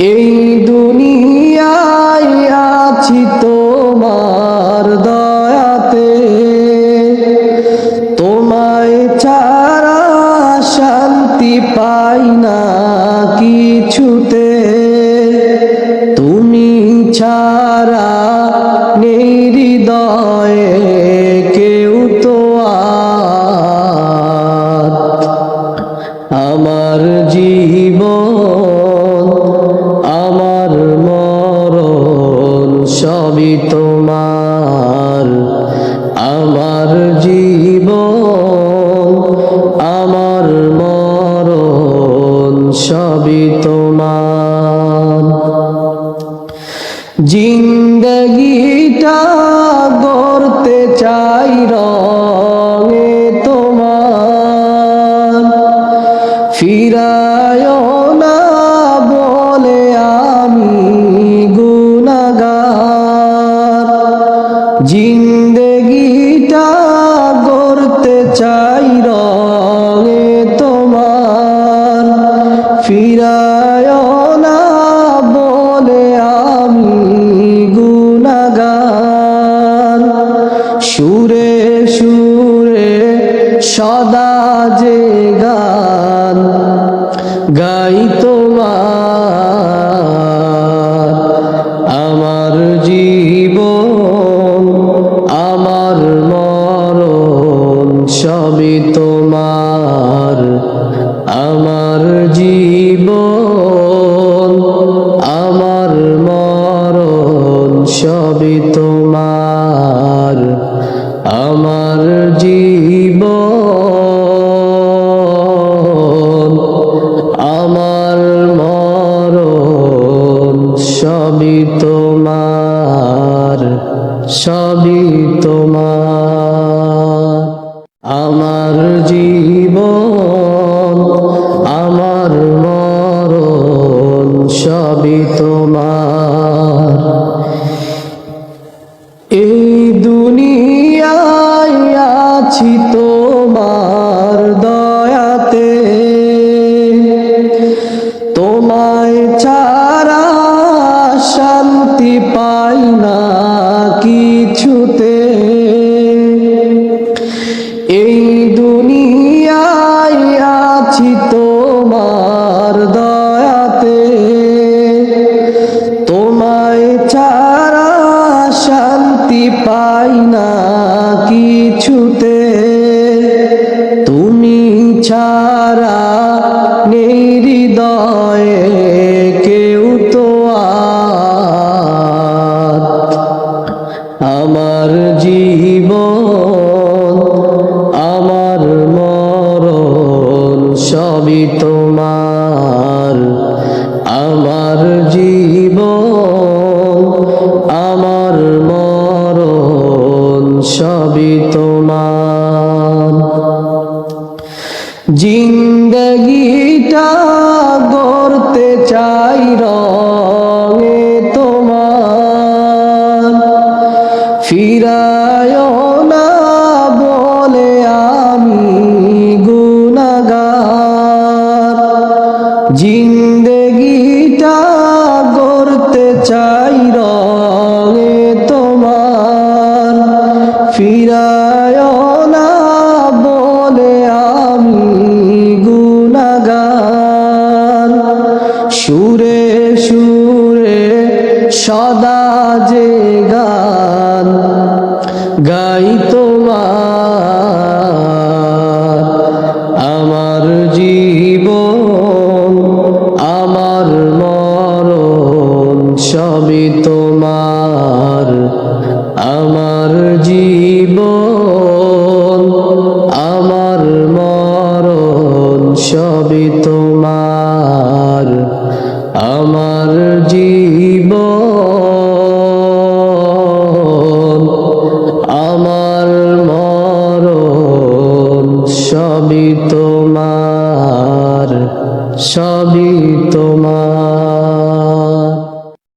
এই দুনিয়ায় আছি তোমার দয়াতে। তোমায় ছাড়া শান্তি পাই না কিছুতে। তুমি ছাড়া নেই হৃদয়ে সবই তোমার। জিন্দগিটা গড়তে চাই রঙে তোমার। ফিরায় না বলে আমি গুনাগার জিন্দগিটা গড়তে চাই রঙে সুরে সুরে সদা যে গান গাই তোমার। আমার জীবন, আমার মরণ সবই তোমার। আমার জীবন সবই তোমার, আমার জীবন, আমার মরণ, সবই তোমার সবই তোমার। আমার জীবন, আমার মরণ, সবই তোমার। তোমায় ছাড়া শান্তি পাই না কিছুতে। এই দুনিয়ায় আছি তোমার দয়াতে। তোমায় ছাড়া শান্তি পাই না কিছুতে হৃদয়ে কেউ তো আমার জীবন আমার মরণ সবই তোমার। আমার জীবন আমার মরণ সবই জিন্দগিটা গড়তে চাই রঙে তোমার। ফিরায় না বলে আমি গুনাগার সুরে সুরে সদা যে গান। তোমার আমার জীবন আমার মরণ সবই তোমার আমার জীবন।